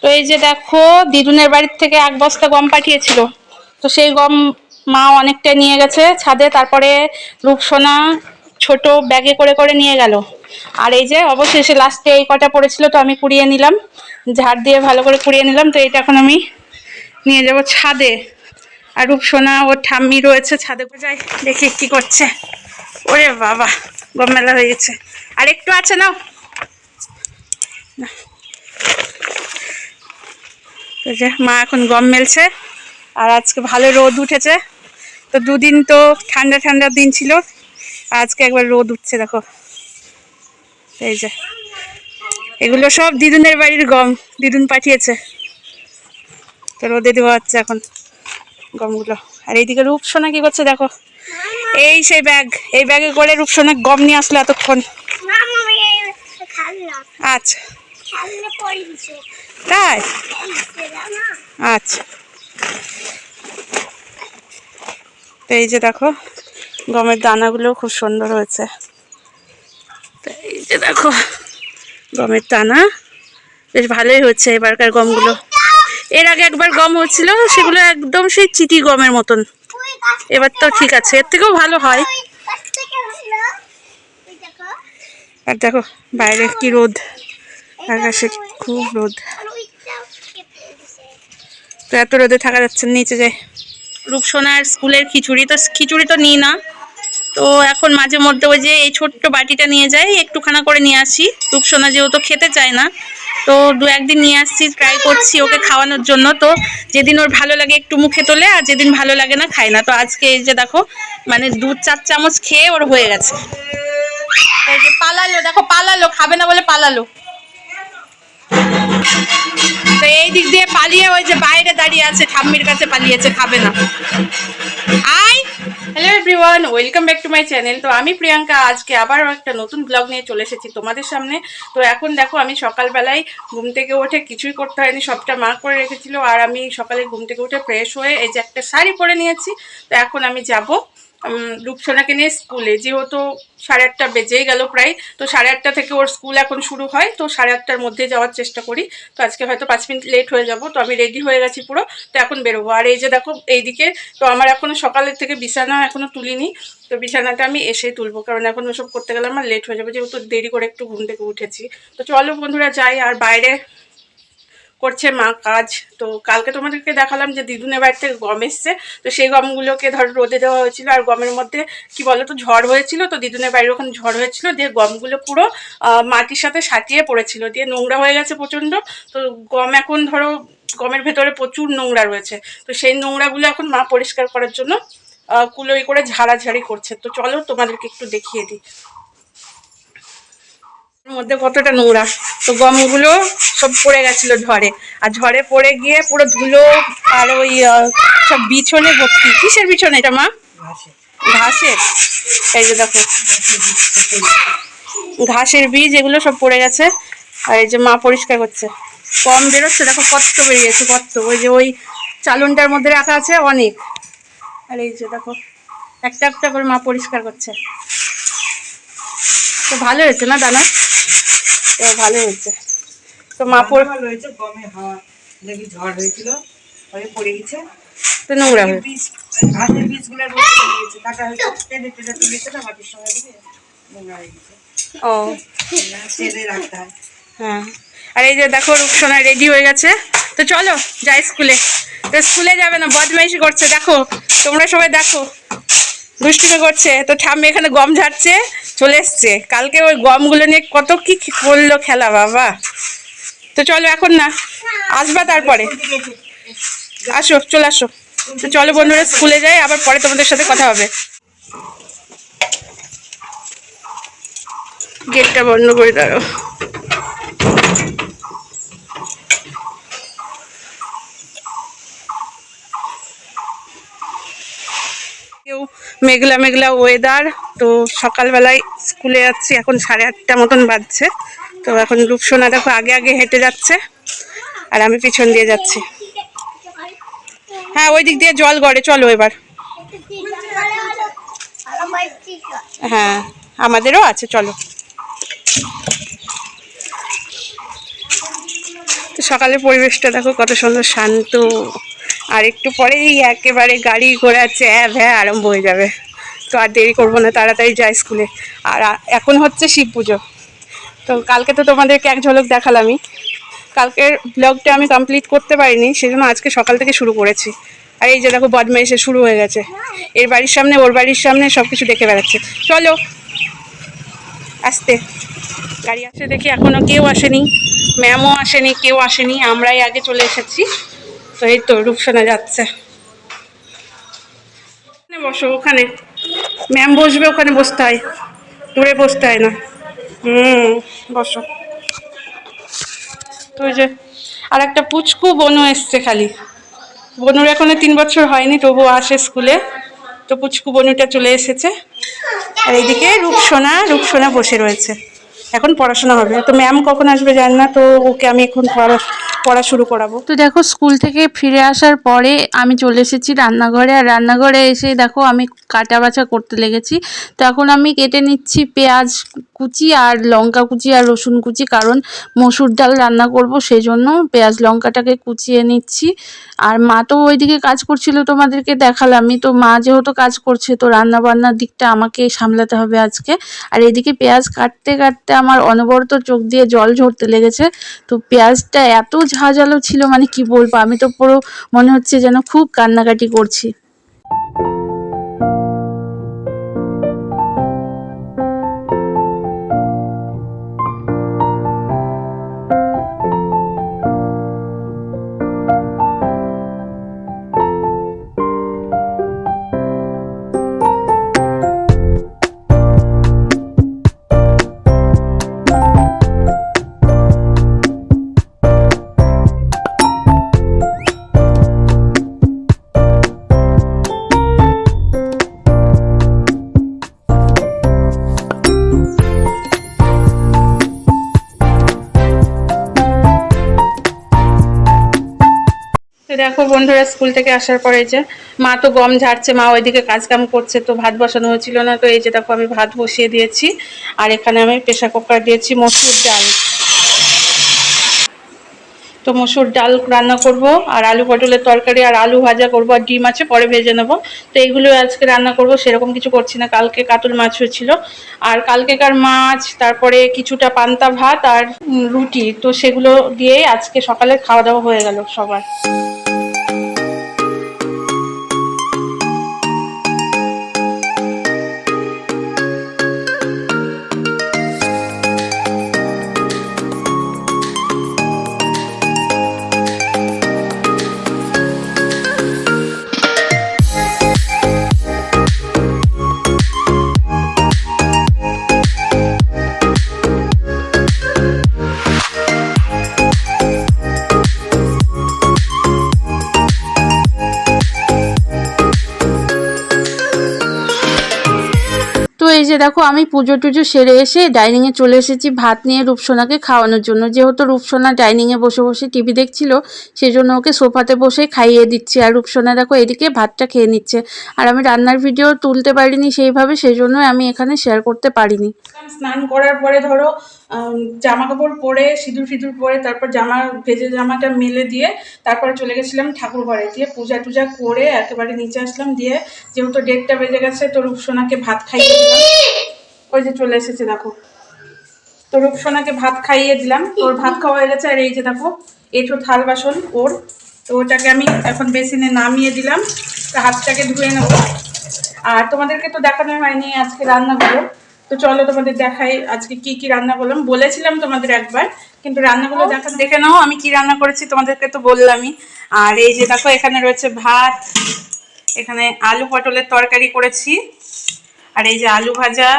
তো এই যে দেখো, দিদুনের বাড়ির থেকে এক বস্তা গম পাঠিয়েছিল। তো সেই গম মা অনেকটা নিয়ে গেছে ছাদে, তারপরে রূপসোনা ছোট ব্যাগে করে করে নিয়ে গেল। আর এই যে অবশেষে লাস্টে এই কটা পড়েছিল তো আমি কুড়িয়ে নিলাম। ঝাড় দিয়ে ভালো করে কুড়িয়ে নিলাম, তো এটা এখন আমি নিয়ে যাব ছাদে। আর রূপসোনা, ওর ঠাম্মি রয়েছে ছাদে। যাই, দেখি কি করছে। ওরে বাবা, গম মেলা হয়ে গেছে। আর একটু আছে নাও। তো যে মা এখন গম মেলছে আর আজকে ভালো রোদ উঠেছে। তো দুদিন তো ঠান্ডা ঠান্ডা দিন ছিল আজকে একবার রোদ উঠছে দেখো। এই যে এগুলো সব দিদুনের বাড়ির গম দিদুন পাঠিয়েছে। তো রোদে দেওয়া হচ্ছে এখন গমগুলো। আর এইদিকে রূপসোনা কি করছে দেখো। এই সেই ব্যাগ এই ব্যাগে করে রূপসোনা গম নিয়ে আসলো এতক্ষণ। আচ্ছা। তাই? আচ্ছা। এই যে দেখো, গমের দানাগুলো খুব সুন্দর হয়েছে। এই যে দেখো, গমের দানা। বেশ ভালোই হচ্ছে এবারকার গমগুলো। এর আগে একবার গম হচ্ছিল, সেগুলো একদম সেই চিটি গমের মতন। এবার তো ঠিক আছে, এর থেকেও ভালো হয়। আর দেখো বাইরে কি রোদ, আকাশে খুব রোদ। তো এত রোদে থাকা যাচ্ছে নিচে যাই। রূপসোনার স্কুলের খিচুড়ি তো খিচুড়ি তো নিই না। তো এখন মাঝে মধ্যে ওই যে এই ছোট্ট বাটিটা নিয়ে যাই একটুখানা করে নিয়ে আসি। রূপসোনা যেহেতু খেতে চায় না তো দু একদিন নিয়ে আসছি ট্রাই করছি ওকে খাওয়ানোর জন্য। তো যেদিন ওর ভালো লাগে একটু মুখে তোলে আর যেদিন ভালো লাগে না খায় না। তো আজকে এই যে দেখো মানে দু চার চামচ খেয়ে ওর হয়ে গেছে। পালালো দেখো পালালো খাবে না বলে পালালো। তো এই দিক দিয়ে পালিয়ে ওই যে বাইরে দাঁড়িয়ে আছে, ঠাম্মির কাছে পালিয়েছে, খাবে না। I hello everyone welcome back to my channel তো আমি প্রিয়াঙ্কা, আজকে আবার একটা নতুন ব্লগ নিয়ে চলে এসেছি তোমাদের সামনে। তো এখন দেখো, আমি সকালবেলায় ঘুম থেকে উঠে কিছুই করতে হয়নি, সবটা মা করে রেখেছিল। আর আমি সকালে ঘুম থেকে উঠে ফ্রেশ হয়ে এই যে একটা শাড়ি পরে নিয়েছি। তো এখন আমি যাব রূপসোনাকে নিয়ে স্কুলে। যেহেতু সাড়ে আটটা বেজেই গেল প্রায়, তো সাড়ে আটটা থেকে ওর স্কুল এখন শুরু হয়, তো সাড়ে আটটার মধ্যে যাওয়ার চেষ্টা করি। তো আজকে হয়তো পাঁচ মিনিট লেট হয়ে যাব, তো আমি রেডি হয়ে গেছি পুরো, তো এখন বেরোবো। আর এই যে দেখো, এইদিকে, তো আমার এখনও সকালের থেকে বিছানা এখনও তুলিনি, তো বিছানাটা আমি এসেই তুলবো, কারণ এখন ওসব করতে গেলে আমার লেট হয়ে যাবে, যেহেতু দেরি করে একটু ঘুম থেকে উঠেছি। তো চলো বন্ধুরা, যাই, আর বাইরে করছে মা কাজ। তো কালকে তোমাদেরকে দেখালাম যে দিদুনের বাড়ি থেকে গম এসছে। তো সেই গমগুলোকে ধর রোদে দেওয়া হয়েছিল আর গমের মধ্যে কি বলো তো ঝড় হয়েছিল। তো দিদুনের বাড়ির ওখানে ঝড় হয়েছিল। দিয়ে গমগুলো পুরো মাটির সাথে সাঁটিয়ে পড়েছিল। দিয়ে নোংরা হয়ে গেছে প্রচণ্ড। তো গম এখন ধরো, গমের ভেতরে প্রচুর নোংরা রয়েছে। তো সেই নোংরাগুলো এখন মা পরিষ্কার করার জন্য কুলোই করে ঝাড়াঝাড়ি করছে। তো চলো তোমাদেরকে একটু দেখিয়ে দিই। মধ্যে কতটা নোংরা। তো গমগুলো সব পড়ে গেছিল ঝড়ে। আর ঝড়ে পড়ে গিয়ে পুরো ধুলো আর ওই সব বিছনে ভর্তি। কিসের বিছনে এটা, মা? ঘাসের। এই যে দেখো। ঘাসের বীজ, এগুলো সব পড়ে গেছে। আর এই যে মা পরিষ্কার করছে। কম বেরোচ্ছে, দেখো কত বেরিয়েছে কত ওই যে ওই চালনটার মধ্যে রাখা আছে অনেক। আর এই যে দেখো, একটা একটা করে মা পরিষ্কার করছে। তো ভালো হয়েছে না দানা? তো ভালো হয়েছে। তো মা ভালো হয়েছে গমে হাওয়া লেগে ঝড় হয়েছিল হয়ে পড়ে গেছে। তো নোংরা হয়ে ঘাসের বীজগুলো রোদে পড়ে গেছে কাটা হয়েছে টেনে টেনে তুলেছে না মাটির সঙ্গে দিয়ে নোংরা হয়ে গেছে। ও। টেনে রাখতে হয়। হ্যাঁ। আর এই যে দেখো রূপসোনা রেডি হয়ে গেছে। তো চলো যাই স্কুলে। তো স্কুলে যাবে না বদমাইশি করছে দেখো। তোমরা সবাই দেখো। দুষ্টুমি করছে, তো ঠাম্মি এখানে গম ঝাড়ছে, চলে এসছে। কালকে ওই গমগুলো নিয়ে কত কি করল খেলা, বাবা। তো চলো এখন না, আসবা তারপরে। আসো, চলে আসো। তো চলো বন্ধুরা, স্কুলে যাই, আবার পরে তোমাদের সাথে কথা হবে। গেটটা বন্ধ করে দাঁড়ো কেউ মেঘলা মেঘলা ওয়েদার তো সকালবেলায় স্কুলে যাচ্ছি, এখন সাড়ে আটটা মতন বাজছে। তো এখন রূপসোনা দেখো আগে আগে হেঁটে যাচ্ছে, আর আমি পিছন দিয়ে যাচ্ছি। হ্যাঁ ওই দিক দিয়ে জল গড়ে, চলো এবার। হ্যাঁ আমাদেরও আছে, চলো। সকালের পরিবেশটা দেখো কত সুন্দর, শান্ত। আর একটু পরেই একেবারে গাড়ি ঘোড়া চ্যা ভ্যা আরম্ভ হয়ে যাবে। তো আর দেরি করব না, তাড়াতাড়ি যাই স্কুলে। আর এখন হচ্ছে শিব পুজো। তো কালকে তো তোমাদেরকে এক ঝলক দেখালামই। কালকের ব্লগটা আমি কমপ্লিট করতে পারিনি, সেজন্য আজকে সকাল থেকে শুরু করেছি। আর এই যে দেখো বদমাইশে শুরু হয়ে গেছে। এর বাড়ির সামনে, ওর বাড়ির সামনে সব কিছু দেখে বেড়াচ্ছে। চলো, আসতে। গাড়ি আসে দেখি এখনও কেউ আসেনি। ম্যামও আসেনি, কেউ আসেনি। আমরাই আগে চলে এসেছি। তো এই তো রূপসানা যাচ্ছে। বসো, ওখানে। ম্যাম বসবে, ওখানে বসতে হয়। দূরে বসতে হয় না। হুম, বসো। তো যে আর একটা পুচকু বনু এসছে খালি। বনুর এখনও তিন বছর হয়নি তবু আসে স্কুলে। তো পুচকু বনুটা চলে এসেছে। আর এইদিকে রূপসোনা রূপসোনা বসে রয়েছে। এখন পড়াশোনা হবে। তো ম্যাম কখন আসবে জানি না, তো ওকে আমি এখন পড়া পড়া শুরু করাবো। তো দেখো, স্কুল থেকে ফিরে আসার পরে আমি চলে এসেছি রান্নাঘরে। আর রান্নাঘরে এসে দেখো, আমি কাটা বাছা করতে লেগেছি। তো এখন আমি কেটে নিচ্ছি পেঁয়াজ কুচি আর লঙ্কা কুচি আর রসুন কুচি, কারণ মসুর ডাল রান্না করব সেই জন্য পেঁয়াজ লঙ্কাটাকে কুচিয়ে নিচ্ছি। আর মা তো ওইদিকে কাজ করছিল তোমাদেরকে দেখালামই। তো মা যেহেতু কাজ করছে, তো রান্না বান্নার দিকটা আমাকে সামলাতে হবে আজকে। আর এদিকে পেঁয়াজ কাটতে কাটতে আমার অনবরত চোখ দিয়ে জল ঝরতে লেগেছে। তো পেঁয়াজটা এত ঝাঁঝালো ছিল মানে কি বলব? আমি তো পুরো মনে হচ্ছে যেন খুব কান্নাকাটি করছি। দেখো বন্ধুরা, স্কুল থেকে আসার পরে যে মা তো গম ঝাড়ছে, মা ওইদিকে কাজ কাম করছে, তো ভাত বসানো হয়েছিল না, তো এই যে দেখো আমি ভাত বসিয়ে দিয়েছি, আর এখানে আমি প্রেশার কুকার দিয়েছি, মসুর ডাল। তো মসুর ডাল রান্না করব, আর আলু পটলের তরকারি, আর আলু ভাজা করব, আর ডিম আছে, পরে ভেজে নেব। তো এইগুলো আজকে রান্না করব, সেরকম কিছু করছি না, কালকে কাতল মাছ হয়েছিল। আর কালকেকার মাছ, তারপরে কিছুটা পান্তা ভাত আর রুটি, তো সেগুলো দিয়েই আজকে সকালে খাওয়া দাওয়া হয়ে গেল সবার। এই যে দেখো, আমি পুজো টুজো সেরে এসে ডাইনিংয়ে চলে এসেছি ভাত নিয়ে রূপসোনাকে খাওয়ানোর জন্য। যেহেতু রূপসোনা ডাইনিংয়ে বসে বসে টিভি দেখছিল সেই জন্য ওকে সোফাতে বসে খাইয়ে দিচ্ছি। আর রূপসোনা দেখো, এদিকে ভাতটা খেয়ে নিচ্ছে। আর আমি রান্নার ভিডিও তুলতে পারিনি সেইভাবে সেই জন্য আমি এখানে শেয়ার করতে পারিনি। স্নান করার পরে ধরো জামা কাপড় পরে, সিঁদুর ফিঁদুর পরে, তারপর জামা, ভেজে জামাটা মেলে দিয়ে তারপরে চলে গেছিলাম ঠাকুর ঘরে দিয়ে পূজা টুজা করে একেবারে নিচে আসলাম দিয়ে যেহেতু ডেটটা বেজে গেছে, তো রূপসোনাকে ভাত খাইয়ে দিলাম। ওই যে চলে এসেছে, দেখো। তো রূপসোনাকে ভাত খাইয়ে দিলাম। তোর ভাত খাওয়া হয়ে গেছে, আর এই যে দেখো এঁটো থাল বাসন ওর। তো ওটাকে আমি এখন বেসিনে নামিয়ে দিলাম। হাতটাকে ধুয়ে নেব। আর তোমাদেরকে তো দেখানো হয়নি আজকে রান্নাগুলো। তো চলো তোমাদের দেখাই আজকে কি কি রান্না করলাম। বলেছিলাম তোমাদের একবার, কিন্তু রান্নাগুলো দেখা দেখে নাও, আমি কি রান্না করেছি, তোমাদেরকে তো বললামই। আর এই যে দেখো, এখানে রয়েছে ভাত, এখানে আলু পটলের তরকারি করেছি, আর এই যে আলু ভাজা,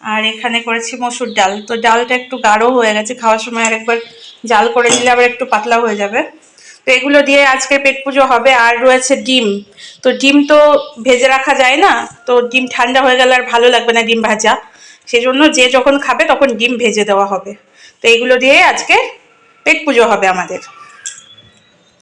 আর এখানে করেছি মসুর ডাল। তো ডালটা একটু গাঢ় হয়ে গেছে, খাওয়ার সময় আর একবার জাল করে নিলে আবার একটু পাতলা হয়ে যাবে। তো এগুলো দিয়ে আজকে পেট পুজো হবে, আর রয়েছে ডিম। তো ডিম তো ভেজে রাখা যায় না, তো ডিম ঠান্ডা হয়ে গেলে আর ভালো লাগবে না ডিম ভাজা। সেজন্য যে যখন খাবে তখন ডিম ভেজে দেওয়া হবে। তো এগুলো দিয়ে আজকে পেট পুজো হবে আমাদের।